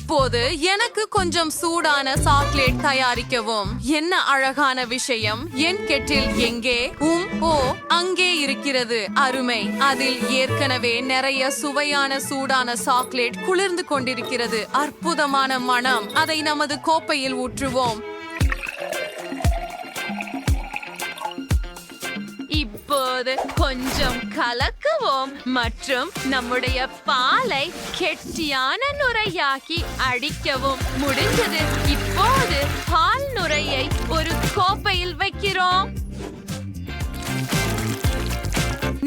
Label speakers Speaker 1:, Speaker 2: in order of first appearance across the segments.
Speaker 1: இப்போது எனக்கு கொஞ்சம் சூடான சாக்லேட் தயாரிக்கவும். என்ன அழகான விஷயம். என் கெட்டில் எங்கே? உம் ஓ அங்கே இருக்கிறது. அருமை. அதில் ஏற்கனவே நிறைய சுவையான சூடான சாக்லேட் குளிர்ந்து கொண்டிருக்கிறது. அற்புதமான மனம் அதை நமது கோப்பையில் ஊற்றுவோம். போது கொஞ்சம் கலக்குவோம் மற்றும் நம்முடைய பாலை கெட்டியான நுரையாக்கி அடிக்கவும் முடிஞ்சது. இப்போது பால் நுரையை ஒரு கோப்பையில் வைக்கிறோம்.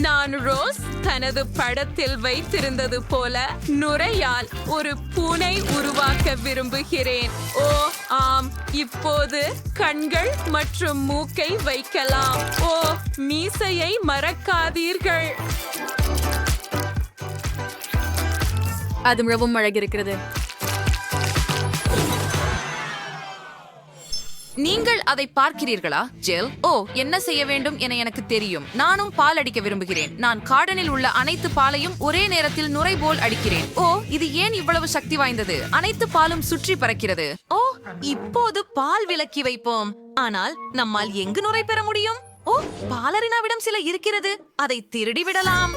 Speaker 1: நான் ரோஸ் தனது படத்தில் வைத்திருந்தது போல நுரையால் ஒரு பூனை உருவாக்க விரும்புகிறேன். ஓ ஆம். இப்போது கண்கள் மற்றும் மூக்கை வைக்கலாம். ஓ மீசையை மறக்காதீர்கள். அது மிகவும் அழகிருக்கிறது. நீங்கள் அதை பார்க்கிறீர்களா? ஜெல் ஓ என்ன செய்ய வேண்டும் என எனக்கு தெரியும். நானும் பால் அடிக்க விரும்புகிறேன். நான் கார்டனில் உள்ள அனைத்து பாலையும் ஒரே நேரத்தில் நுரை போல் அடிக்கிறேன். ஓ இது ஏன் இவ்வளவு சக்தி வாய்ந்தது? அனைத்து பாலும் சுற்றி பறக்கிறது. ஓ இப்போது பால் விலக்கி வைப்போம். ஆனால் நம்மால் எங்கு நுரை பெற முடியும்? ஓ பாலரினாவிடம் சில இருக்கிறது. அதை திருடி விடலாம்.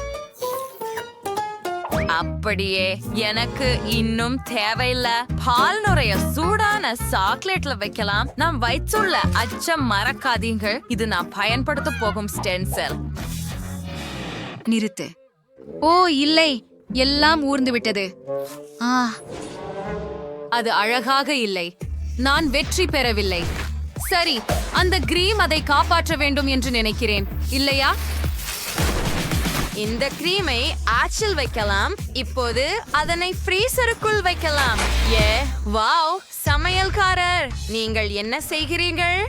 Speaker 1: அப்படியே எனக்கு இன்னும் தேவையில்ல. பால் நுரைய சூடான சாக்லேட்ல வைக்கலாம். நான் வைத்துள்ள அச்சம் மறக்காதீங்க இது நான் பயன்படுத்த போகும் ஸ்டென்செல்.
Speaker 2: நிறுத்து. ஓ இல்லை. எல்லாம் ஊர்ந்து விட்டது. ஆ.
Speaker 1: அது அழகாக இல்லை. நான் வெற்றி பெறவில்லை. சரி அந்த கிரீம் அதை காப்பாற்ற வேண்டும் என்று நினைக்கிறேன். இல்லையா? இந்த கிரீமை ஆச்சில் வைக்கலாம். இப்போது அதனை ஃப்ரீசருக்குள் வைக்கலாம். ஏ வாவ் சமையல்காரர். நீங்கள் என்ன செய்கிறீர்கள்?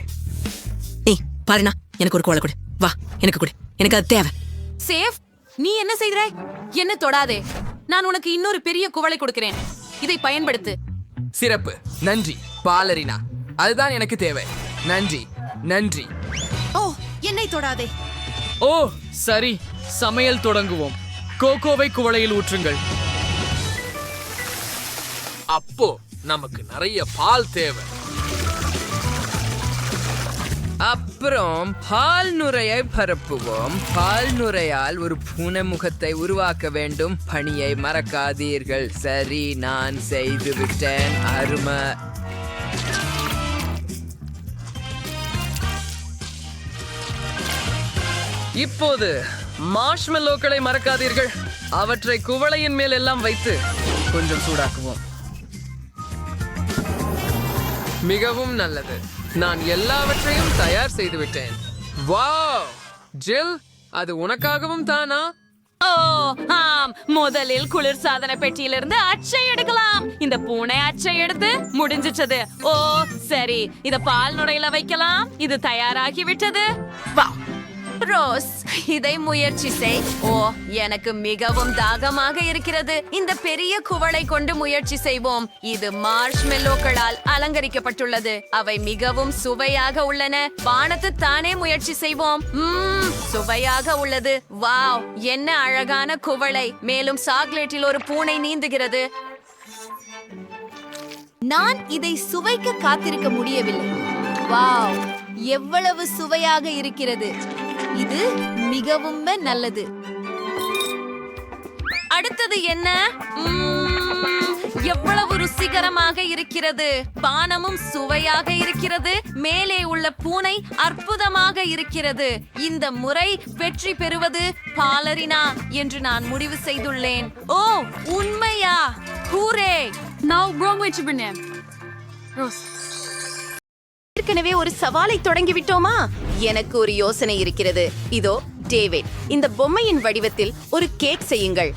Speaker 3: ஏய் பாருண்ணா எனக்கு ஒரு கோலை கொடு. வா எனக்கு கொடு. எனக்கு அது தேவை.
Speaker 1: சேஃப் நீ என்ன செய்கிறாய் என்ன தொடாதே. நான் உனக்கு இன்னொரு பெரிய குவளை கொடுக்கிறேன். இதை பயன்படுத்து.
Speaker 4: சிறப்பு. நன்றி பாலரினா. அதுதான் எனக்கு தேவை. நன்றி நன்றி.
Speaker 2: ஓ என்னை தொடாதே.
Speaker 5: ஓ சரி. சமையல் தொடங்குவோம். கோகோவை குவளையில் ஊற்றுங்கள்.
Speaker 4: அப்போ நமக்கு நிறைய பால் தேவை.
Speaker 6: அப்புறம் பால் நுரையை பரப்புவோம். பால் நுரையால் ஒரு பூனை முகத்தை உருவாக்க வேண்டும். பணியை மறக்காதீர்கள். சரி நான் செய்து விட்டேன். அருமை.
Speaker 5: இப்போது மார்ஷ்மெல்லோக்களை மறக்காதீர்கள். அவற்றை குவளையின் மேல் எல்லாம் வைத்து கொஞ்சம் சூடாக்குவோம்.
Speaker 4: மிகவும் நல்லது. நான் எல்லாவற்றையும் தயார் செய்து விட்டேன் வாவ்! ஜில் அது உனக்காகவும் தானா?
Speaker 1: ஓ ஆம். முதலில் குளிர்சாதன பெட்டியிலிருந்து அச்சை எடுக்கலாம். இந்த பூனை அச்சை எடுத்து முடிஞ்சிச்சது ஓ சரி. இத பால் நுரையில வைக்கலாம். இது தயாராகி விட்டது வா ரோஸ் இதை முயற்சி செய். ஓ எனக்கு மிகவும் தாகமாக இருக்கிறது. இந்த பெரிய குவளை கொண்டு முயற்சி செய்வோம். இது மார்ஷ்மெல்லோக்களால் அலங்கரிக்கப்பட்டுள்ளது. அவை மிகவும் சுவையாக உள்ளன. பானத்து தானே முயற்சி செய்வோம். சுவையாக உள்ளது. வாவ் என்ன அழகான குவளை. மேலும் சாக்லேட்டில் ஒரு பூனை நீந்துகிறது.
Speaker 2: நான் இதை சுவைக்க காத்திருக்க முடியவில்லை. வாவ் எவ்வளவு சுவையாக இருக்கிறது. இது மிகவும் நல்லது.
Speaker 1: அடுத்தது என்ன? எவ்வளவு ருசிகரமாக இருக்கிறது. பானமும் சுவையாக இருக்கிறது. மேலே உள்ள பூனை அற்புதமாக இருக்கிறது. இந்த முறை வெற்றி பெறுவது பாலரினா என்று நான் முடிவு செய்துள்ளேன். ஓ உண்மையா? ஹூரே
Speaker 7: ஏற்கனவே ஒரு சவாலை தொடங்கி விட்டோமா எனக்கு ஒரு யோசனை இருக்கிறது. இதோ டேவிட் இந்த பொம்மையின் வடிவத்தில் ஒரு கேக் செய்யுங்கள்.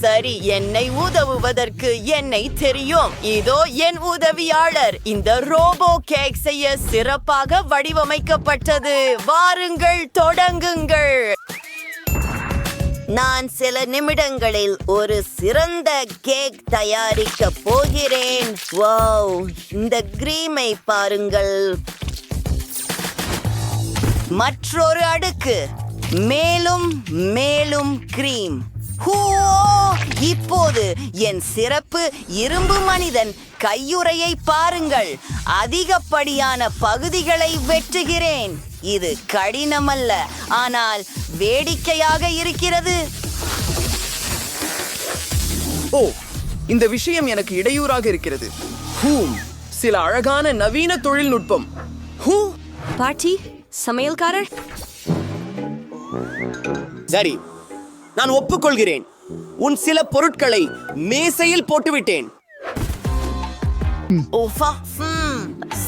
Speaker 7: சரி என்னை உதவுவதற்கு என்னை தெரியும். இதோ என் உதவியாளர் இந்த ரோபோ கேக் செய்ய சிறப்பாக வடிவமைக்கப்பட்டது. வாருங்கள் தொடங்குங்கள். நான் சில நிமிடங்களில் ஒரு சிறந்த கேக் தயாரிக்க போகிறேன். வாவ் இந்த கிரீமை பாருங்கள். மற்றொரு அடுக்கு. மேலும் மேலும் கிரீம். ஹூ
Speaker 8: இப்போது என் சிறப்பு இரும்பு மனிதன் கையுறையை பாருங்கள். அதிகப்படியான பகுதிகளை வெட்டுகிறேன். இது கடினமல்ல ஆனால் வேடிக்கையாக இருக்கிறது.
Speaker 9: ஓ இந்த விஷயம் எனக்கு இடையூறாக இருக்கிறது. ஹூம் சில அழகான நவீன தொழில்நுட்பம். ஹூ?
Speaker 7: பாட்டி சமையல்காரர்?
Speaker 9: சரி நான் ஒப்புக்கொள்கிறேன். உன் சில பொருட்களை மேசையில் போட்டுவிட்டேன்.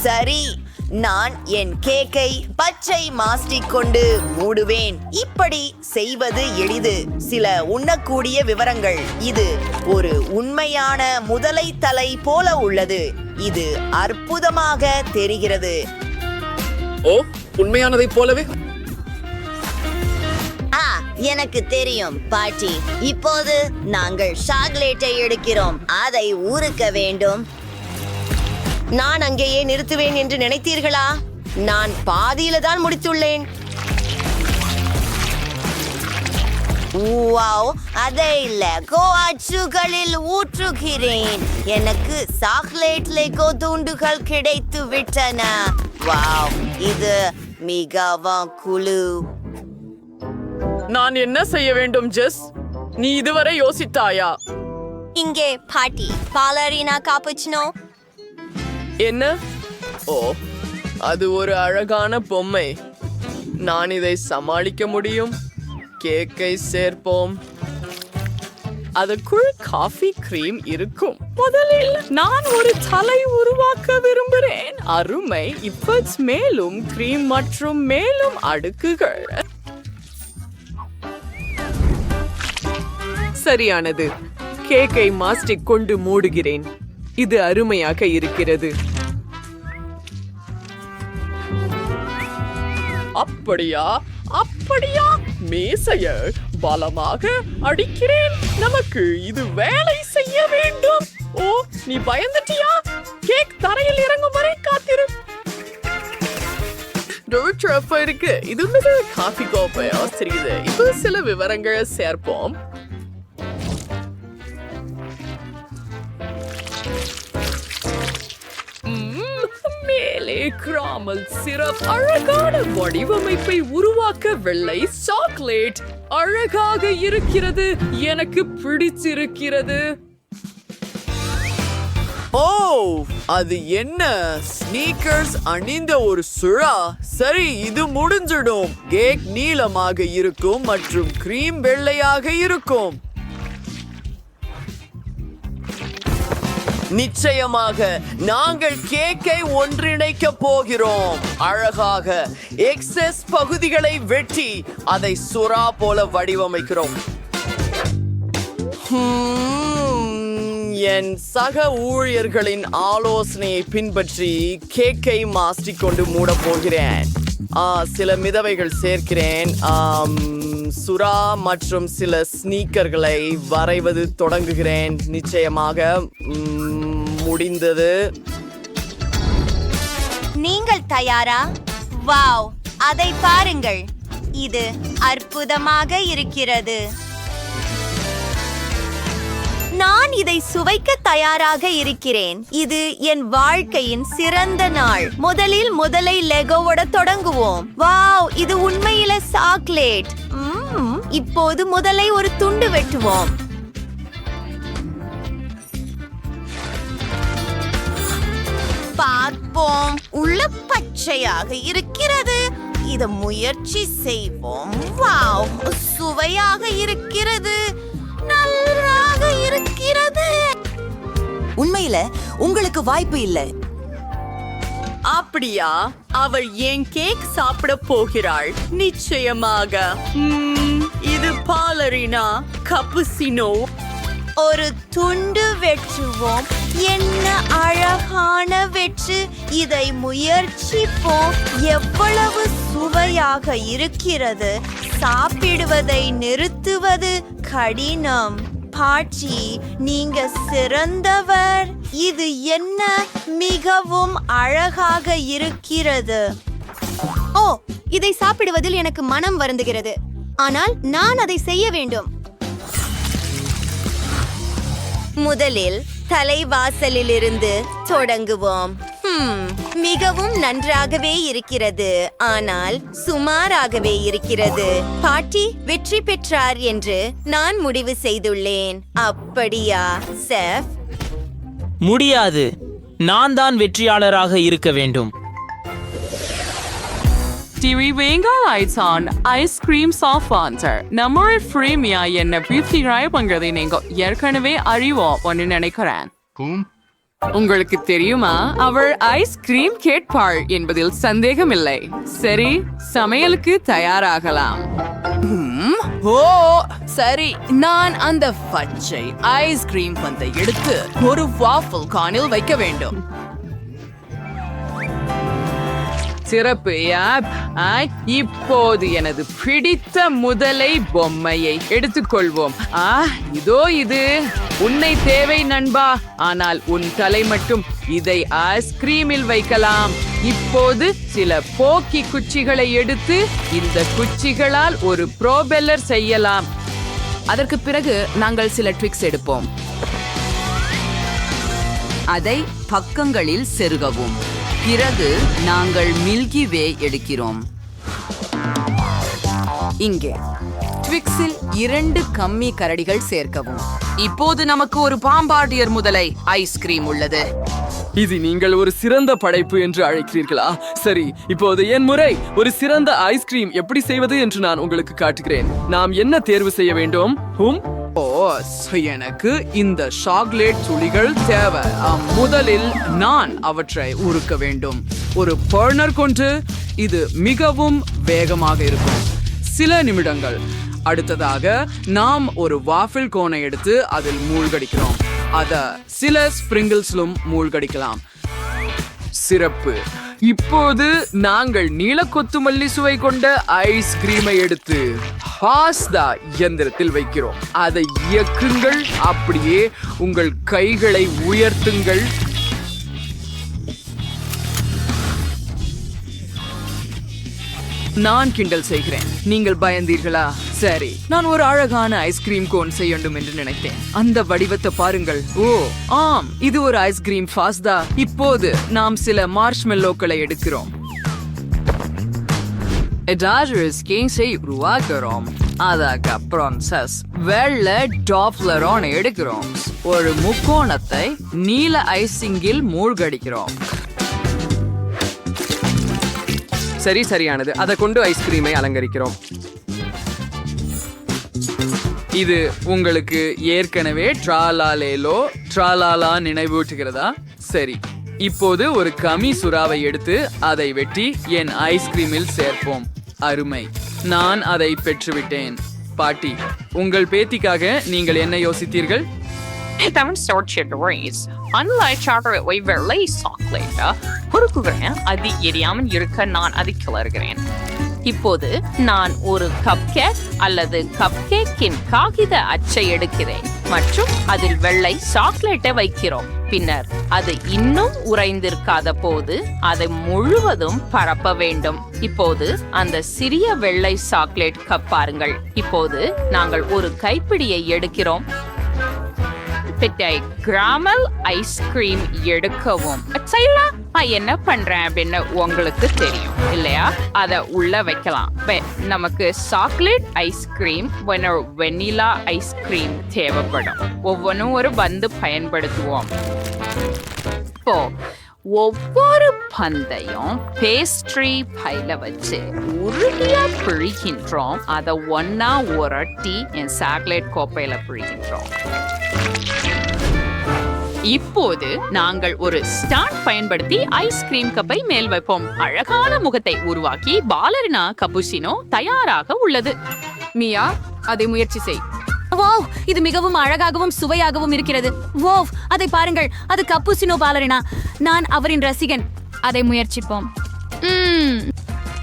Speaker 8: சரி. நான் என் கேக்கை பச்சை மாஸ்டிக் கொண்டு மூடுவேன். இப்படி செய்வது எளிது. சில உண்ணக்கூடிய விவரங்கள். இது ஒரு உண்மையான முதலை தலை போல உள்ளது. இது அற்புதமாக தெரிகிறது.
Speaker 9: ஓ உண்மையானதைப் போலவே?
Speaker 8: ஆ எனக்கு தெரியும் பாட்டி. இப்போது நாங்கள் சாக்லேட்டை எடுக்கிறோம். அதை ஊறுக்க வேண்டும்.
Speaker 7: நான் அங்கேயே நிறுத்துவேன் என்று நினைத்தீர்களா? நான் பாதியில தான் முடித்துள்ளேன்.
Speaker 8: வாவ் அதை லெகோ அச்சுகளில் ஊற்றுகிறேன். எனக்கு சாக்லேட் லெகோ துண்டுகள் கிடைத்து விட்டன வாவ் இது மிகவும் குழு.
Speaker 5: நான் என்ன செய்ய வேண்டும் ஜெஸ்? நீ இதுவரை யோசித்தாயா?
Speaker 7: இங்கே பாட்டி பாலரினா காப்புச்சினோ?
Speaker 9: என்ன? ஓ அது ஒரு அழகான பொம்மை. நான் இதை சமாளிக்க முடியும்? கேக்கை சேர்ப்போம். அதுக்குள் காஃபி கிரீம் இருக்கும். முதலில் நான் ஒரு தலை உருவாக்க விரும்புகிறேன். அருமை. இப்ப மேலும் கிரீம் மற்றும் மேலும் அடுக்குகள். சரியானது. கேக்கை மாஸ்டிக் கொண்டு மூடுகிறேன். இது அருமையாக இருக்கிறது. அப்படியா? அப்படியா? மேசைய பலமாக அடிக்கிறேன். நமக்கு இது வேலை செய்ய வேண்டும். ஓ நீ பயந்துட்டியா? கேக் தரையில் இறங்கும் வரை காத்திரு. இருக்கு. இது காஃபி கோப்பை ஆசிரியது இப்போ சில விவரங்களை சேர்ப்போம். மேலே கிராமல் சிரப் அழகான வடிவமைப்பை உருவாக்க வெள்ளை சாக்லேட் அழகாக இருக்கிறது. எனக்கு பிடிச்சிருக்கிறது ஓ அது என்ன? ஸ்னீக்கர்ஸ் அணிந்த ஒரு சுழா சரி இது முடிஞ்சிடும். கேக் நீளமாக இருக்கும் மற்றும் கிரீம் வெள்ளையாக இருக்கும். நிச்சயமாக நாங்கள் கேக்கை ஒன்றிணைக்க போகிறோம். அழகாக எக்ஸஸ் பகுதிகளை வெட்டி அதை சுறா போல வடிவமைக்கிறோம். என் சக ஊழியர்களின் ஆலோசனையை பின்பற்றி கேக்கை மாஸ்டிக் கொண்டு மூடப் போகிறேன். சில மிதவைகள் சேர்க்கிறேன். சுறா மற்றும் சில ஸ்னீக்கர்களை வரைவது தொடங்குகிறேன். நிச்சயமாக முடிந்தது.
Speaker 8: நீங்கள் தயாரா? வாவ் அதை பாருங்கள். இது அற்புதமாக இருக்கிறது. நான் இதை சுவைக்க தயாராக இருக்கிறேன். இது என் வாழ்க்கையின் சிறந்த நாள். முதலில் முதலை லெகோவோட தொடங்குவோம். வாவ் இது உண்மையில சாக்லேட். இப்போது முதலை ஒரு துண்டு வெட்டுவோம். பார்ப்போம். உள்ள பச்சையாக இருக்கிறது. இத முயற்சி செய்வோம். வாவ் சுவையாக இருக்கிறது. நன்றாக இருக்கிறது.
Speaker 3: உண்மையில உங்களுக்கு வாய்ப்பு இல்ல.
Speaker 9: அப்படியா? அவள் என் கேக் சாப்பிட போகிறாள்? நிச்சயமாக. இது பாலரினா கப்புசினோ
Speaker 8: ஒரு துண்டு வெற்றுவோம் என்ன வெற்று இதை முயற்சிப்போம். எவ்வளவு சுவையாக இருக்கிறது. சாப்பிடுவதை நிறுத்துவது கடினம். பாட்டி நீங்க சிறந்தவர். இது என்ன? மிகவும் அழகாக இருக்கிறது.
Speaker 7: ஓ இதை சாப்பிடுவதில் எனக்கு மனம் வருந்துகிறது. ஆனால் நான் அதை செய்ய வேண்டும்.
Speaker 8: முதலில் தலைவாசலிலிருந்து தொடங்குவோம். மிகவும் நன்றாகவே இருக்கிறது. ஆனால் சுமாராகவே இருக்கிறது. பாட்டி வெற்றி பெற்றார் என்று நான் முடிவு செய்துள்ளேன். அப்படியா செஃப்?
Speaker 10: முடியாது. நான் தான் வெற்றியாளராக இருக்க வேண்டும்.
Speaker 1: டிவி வேங்கால் ஐசான் ஐஸ்கிரீம் சாஃபான்சர் நம்ம ஃப்ரீமியா என்ன பிப்டிராய் பண்றதை நீங்க ஏற்கனவே அறிவோம் ஒன்னு நினைக்கிறேன். உங்களுக்கு தெரியுமா? அவள் ஐஸ்கிரீம் கேட்பாள் என்பதில் சந்தேகமில்லை. சரி சமையலுக்கு தயாராகலாம். ஓ சரி. நான் அந்த பச்சை ஐஸ்கிரீம் பந்தை எடுத்து ஒரு வாஃபிள் கானில் வைக்க வேண்டும். சிறப்பு இப்போது எனது பிடித்த முதலை பொம்மையை எடுத்துக்கொள்வோம். ஆ இதோ இது. உன்னை தேவை நண்பா. ஆனால் உன் தலை மட்டும் இதை ஐஸ்கிரீமில் வைக்கலாம். இப்போது சில போக்கி குச்சிகளை எடுத்து இந்த குச்சிகளால் ஒரு ப்ரோபெல்லர் செய்யலாம். அதற்கு பிறகு நாங்கள் சில ட்விக்ஸ் எடுப்போம்.
Speaker 11: அதை பக்கங்களில் செருகவும். பிறகு நாங்கள் மில்கி வே எடுக்கிறோம்.
Speaker 1: இங்கே ட்விக்ஸில் இரண்டு கம்மி கரடிகள் சேர்க்கவும். இப்போது நமக்கு ஒரு பாம்பார்டியர் முதலை ஐஸ்கிரீம் உள்ளது.
Speaker 5: இது நீங்கள் ஒரு சிறந்த படைப்பு என்று அழைக்கிறீர்களா? சரி இப்போது என் முறை ஒரு சிறந்த ஐஸ்கிரீம் எப்படி செய்வது என்று நான் உங்களுக்கு காட்டுகிறேன். நாம் என்ன தேர்வு செய்ய வேண்டும்? ஹும்
Speaker 1: ஓ எனக்கு இந்த சாக்லேட் துளிகள் தேவை. முதலில் நான் அவற்றை உருக்க வேண்டும். ஒரு பர்னர் கொண்டு இது மிகவும் வேகமாக இருக்கும். சில நிமிடங்கள். அடுத்ததாக நாம் ஒரு வாஃபில் கோனை எடுத்து அதில் மூழ்கடிக்கிறோம். அத சில ஸ்ப்ரிங்கிள்ஸிலும் மூழ்கடிக்கலாம். சிறப்பு. இப்போது நாங்கள் நீல கொத்துமல்லி சுவை கொண்ட ஐஸ்கிரீமை எடுத்து பாஸ்தா இயந்திரத்தில் வைக்கிறோம். அதை இயக்குங்கள் அப்படியே உங்கள் கைகளை உயர்த்துங்கள். நான் கிண்டல் செய்கிறேன். நீங்கள் பயந்தீர்களா? சரி. நான் ஒரு அழகான ஐஸ்கிரீம் கோன் செய்யணும் என்று நினைத்தேன். அந்த வடிவத்தை பாருங்கள். ஓ ஆம். இது ஒரு ஐஸ்கிரீம் ஃபாஸ்தா இப்போது நாம் சில மார்ஷ்மெல்லோக்களை எடுக்கிறோம். எடாஜர்ஸ் கேங்ஸை உருவாக்குறோம். அதுக்கப்புறம் சஸ் வெள்ளை டாப்லரோன் எடுக்கிறோம். ஒரு முக்கோணத்தை நீல ஐசிங்கில் மூழ்கடிக்கிறோம்.
Speaker 5: சரி சரியானது. அதை கொண்டு ஐஸ்கிரீமை அலங்கரிக்கிறோம்.
Speaker 1: இது உங்களுக்கு ஏற்கனவே ட்ராலாலேலோ ட்ராலாலா நினைவூட்டுகிறதா? சரி. இப்போது ஒரு கமி சுறாவை எடுத்து அதை வெட்டி என் ஐஸ்கிரீமில் சேர்ப்போம். அருமை. நான் அதை பெற்றுவிட்டேன். பாட்டி உங்கள் பேத்திக்காக நீங்கள் என்ன யோசித்தீர்கள்?
Speaker 12: Tamil sorceries. Unlike chocolate way வெள்ளை சாக்லேட்டா குறுக்குகிறேன் அது எரியாமல் இருக்க நான் அதை கிளறுகிறேன் இப்போது நான் ஒரு கப் கேக் அல்லது கப் கேக்கின் காகித அச்சை எடுக்கிறேன் மற்றும் அதில் வெள்ளை சாக்லேட்டை வைக்கிறோம் பின்னர் அது இன்னும் உறைந்திருக்காத போது அதை முழுவதும் பரப்ப வேண்டும். இப்போது அந்த சிறிய வெள்ளை சாக்லேட் கப் பாருங்கள் இப்போது நாங்கள் ஒரு கைப்பிடியை எடுக்கிறோம் குறிப்பிட்ட கிராமல் ஐஸ்கிரீம் எடுக்கவும். செய்யலாம் நான் என்ன பண்றேன் அப்படின்னு உங்களுக்கு தெரியும் இல்லையா? அதை உள்ள வைக்கலாம். நமக்கு சாக்லேட் ஐஸ்கிரீம் வெனிலா ஐஸ்கிரீம் தேவைப்படும். ஒவ்வொன்றும் ஒரு பந்து பயன்படுத்துவோம். இப்போ ஒவ்வொரு பந்தையும் பேஸ்ட்ரி பையில வச்சு உருளையா பிழிகின்றோம். அதை ஒன்னா உரட்டி என் சாக்லேட் கோப்பையில பிழிகின்றோம். இப்போது நாங்கள் ஒரு ஸ்டாண்ட் பயன்படுத்தி ஐஸ்கிரீம் கப்பை மேல் வைப்போம். அழகான முகத்தை உருவாக்கி பாலரினா கபுசினோ தயாராக உள்ளது.
Speaker 13: மியா அதை முயற்சி செய். வாவ் இது மிகவும் அழகாகவும் சுவையாகவும் இருக்கிறது. வாவ் அதை பாருங்கள். அது கப்புசினோ பாலரினா. நான் அவரின் ரசிகன். அதை முயற்சிப்போம்.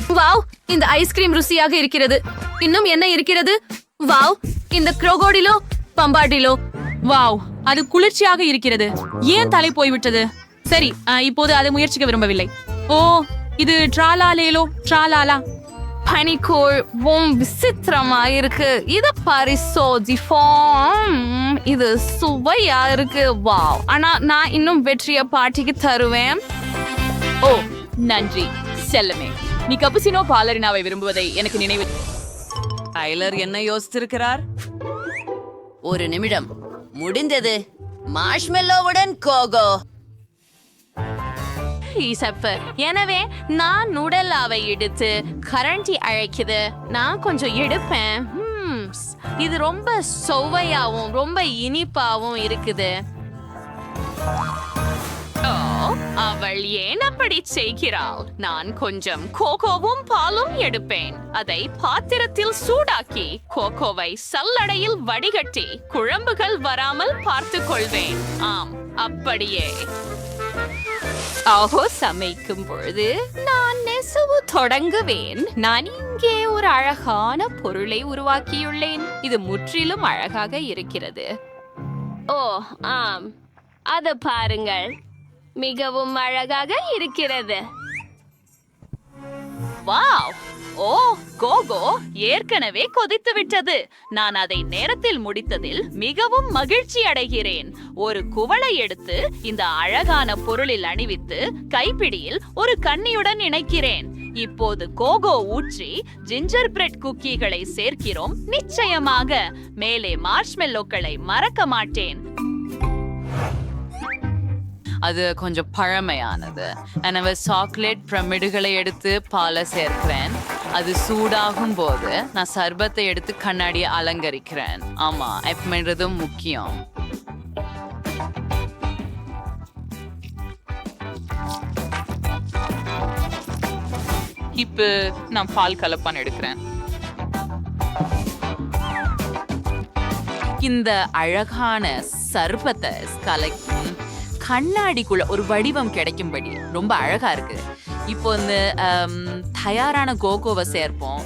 Speaker 13: வாவ் இந்த ஐஸ்கிரீம் ருசியாக இருக்கிறது. இன்னும் என்ன இருக்கிறது? வாவ் இந்த குரோகோடிலோ பம்பாடிலோ. வாவ். அது குளிர்ச்சியாக இருக்கிறது. ஏன் தலை போய்விட்டது? சரி இப்போது அதை முயற்சிக்க விரும்பவில்லை. ஓ இது ட்ராலாலேலோ? ட்ராலாலா?
Speaker 12: பனிக்கூழ் ரொம்ப விசித்திரமா இருக்கு. இத பரிசோதிப்போம் இது சுவையா இருக்கு. வாவ். ஆனா நான் இன்னும் வெற்றிய பாட்டிக்கு தருவேன்.
Speaker 14: ஓ நன்றி. செல்லமே. நீ கபுசினோ பாலரினாவை விரும்புவதை எனக்கு நினைவு
Speaker 1: டைலர் என்ன யோசித்திருக்கிறார்?
Speaker 15: ஒரு நிமிடம். முடிந்தது. மார்ஷ்மெல்லோவுடன் கோகோ
Speaker 12: ஈசப்பு எனவே நான் நுடலாவை எடுத்து கரண்டி அழைக்குது. நான் கொஞ்சம் எடுப்பேன். இது ரொம்ப சுவையாகவும் ரொம்ப இனிப்பாவும் இருக்குது. அவள் ஏன் அப்படி செய்கிறாள்? நான் கொஞ்சம் கோகோவும் பாலும் எடுப்பேன். அதை பாத்திரத்தில் சூடாக்கி கோகோவை சல்லடையில் வடிகட்டி குழம்புகள் வராமல் பார்த்துக் கொள்வேன். ஆம் அப்படியே. ஆஹோ சமைக்கும் பொழுது நான் நெசவு தொடங்குவேன். நான் இங்கே ஒரு அழகான பொருளை உருவாக்கியுள்ளேன். இது முற்றிலும் அழகாக இருக்கிறது. ஓ ஆம். அது பாருங்கள். மிகவும் அழகாக இருக்கிறது.
Speaker 14: வாவ்! ஓ கோகோ ஏற்கனவே கொதித்து விட்டது. நான் அதை நேரத்தில் முடித்ததில் மிகவும் மகிழ்ச்சி அடைகிறேன். ஒரு குவளை எடுத்து இந்த அழகான பொருளில் அணிவித்து கைப்பிடியில் ஒரு கண்ணியுடன் இணைக்கிறேன். இப்போது கோகோ ஊற்றி ஜிஞ்சர் பிரெட் குக்கீகளை சேர்க்கிறோம் நிச்சயமாக. மேலே மார்ஷ்மெல்லோக்களை மறக்க மாட்டேன்.
Speaker 1: அது கொஞ்சம் பழமையானது. எனவே சாக்லேட் பிரமிடுகளை எடுத்து பாலை சேர்க்கிறேன். அது சூடாகும் போது நான் சர்பத்தை எடுத்து கண்ணாடியை அலங்கரிக்கிறேன். ஆமா எப்படின்றதும் முக்கியம்.
Speaker 14: இப்போ நான் பால் கலப்பான் எடுக்கிறேன்.
Speaker 1: இந்த அழகான சர்பத்தை கலக்கி கண்ணாடிக்குள்ள ஒரு வடிவம் கிடைக்கும்படி. ரொம்ப அழகா இருக்கு. இப்போ வந்து தயாரான கோகோவை சேர்ப்போம்.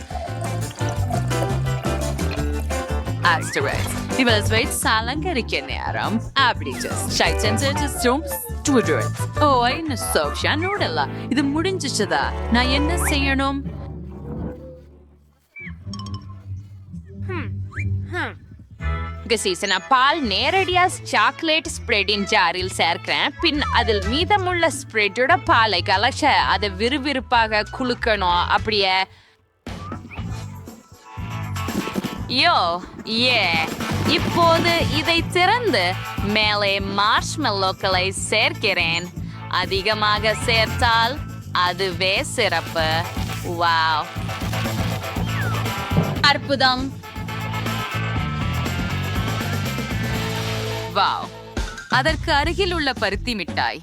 Speaker 1: Asterix. இவள் ஸ்வீட் அலங்கரிக்க நேரம். அப்படி just ஷைச்சன்ஸ் just Twitter. ஓ என்ன சோக்ஷா நோடலா இது முடிஞ்சிச்சதா? நான் என்ன செய்யணும்?
Speaker 12: கசீசனா பால் நேரடியா சாக்லேட் ஸ்ப்ரெடின் ஜாரில் சேர்க்கிறேன். பின் அதில் மீதமுள்ள ஸ்ப்ரெட்டோட பாலை கலச்ச அதை விறுவிறுப்பாக குலுக்கணும். அப்படியே. யோ ஏ. இப்போது இதை திறந்து மேலே மார்ஷ்மெல்லோக்களை சேர்க்கிறேன். அதிகமாக சேர்த்தால் அதுவே சிறப்பு. வாவ். அற்புதம்.
Speaker 1: வாவ். அதற்கு அருகில் உள்ள பருத்தி மிட்டாய்.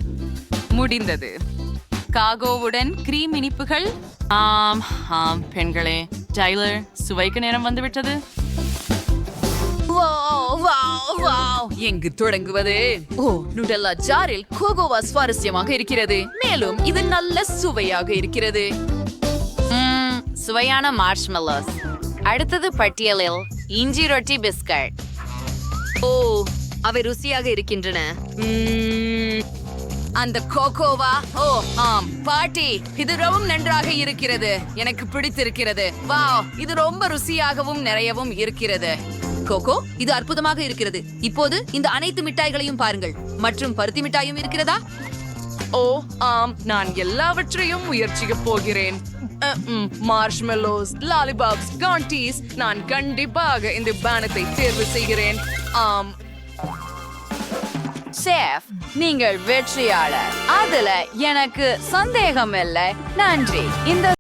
Speaker 1: முடிந்தது. காகோவுடன் கிரீம் இனிப்புகள். ஆம் ஆம் பெண்களே டைலர் சுவைக்கு நேரம் வந்துவிட்டது. எங்கு தொடங்குவது? ஓ நுடல்லா ஜாரில் கோகோவா சுவாரஸ்யமாக இருக்கிறது. மேலும் இது நல்ல சுவையாக இருக்கிறது.
Speaker 12: சுவையான மார்ஷ்மெல்லோஸ் அடுத்தது பட்டியலில் இஞ்சி ரொட்டி பிஸ்கட்.
Speaker 15: ஓ அவை ருசியாக இருக்கின்றன.
Speaker 1: அந்த கோகோவா? ஓ ஆம். பாட்டி இது ரொம்ப நன்றாக இருக்கிறது. எனக்கு பிடித்திருக்கிறது. வாவ் இது ரொம்ப ருசியாகவும் நிறையவும் இருக்கிறது. கோகோ இது அற்புதமாக இருக்கிறது. இப்போது இந்த அனைத்து மிட்டாய்களையும் பாருங்கள். மற்றும் பருத்தி மிட்டாயும் இருக்கிறதா?
Speaker 16: ஓ ஆம். நான் எல்லாவற்றையும் முயற்சிக்க போகிறேன். மார்ஷ்மெல்லோஸ் லாலிபாப்ஸ் காண்டீஸ் நான் கண்டிப்பாக இந்த பானத்தை தேர்வு செய்கிறேன். ஆம்
Speaker 1: சேஃப். நீங்கள் வெற்றியாளர். அதுல எனக்கு சந்தேகம் இல்லை நன்றி. இந்த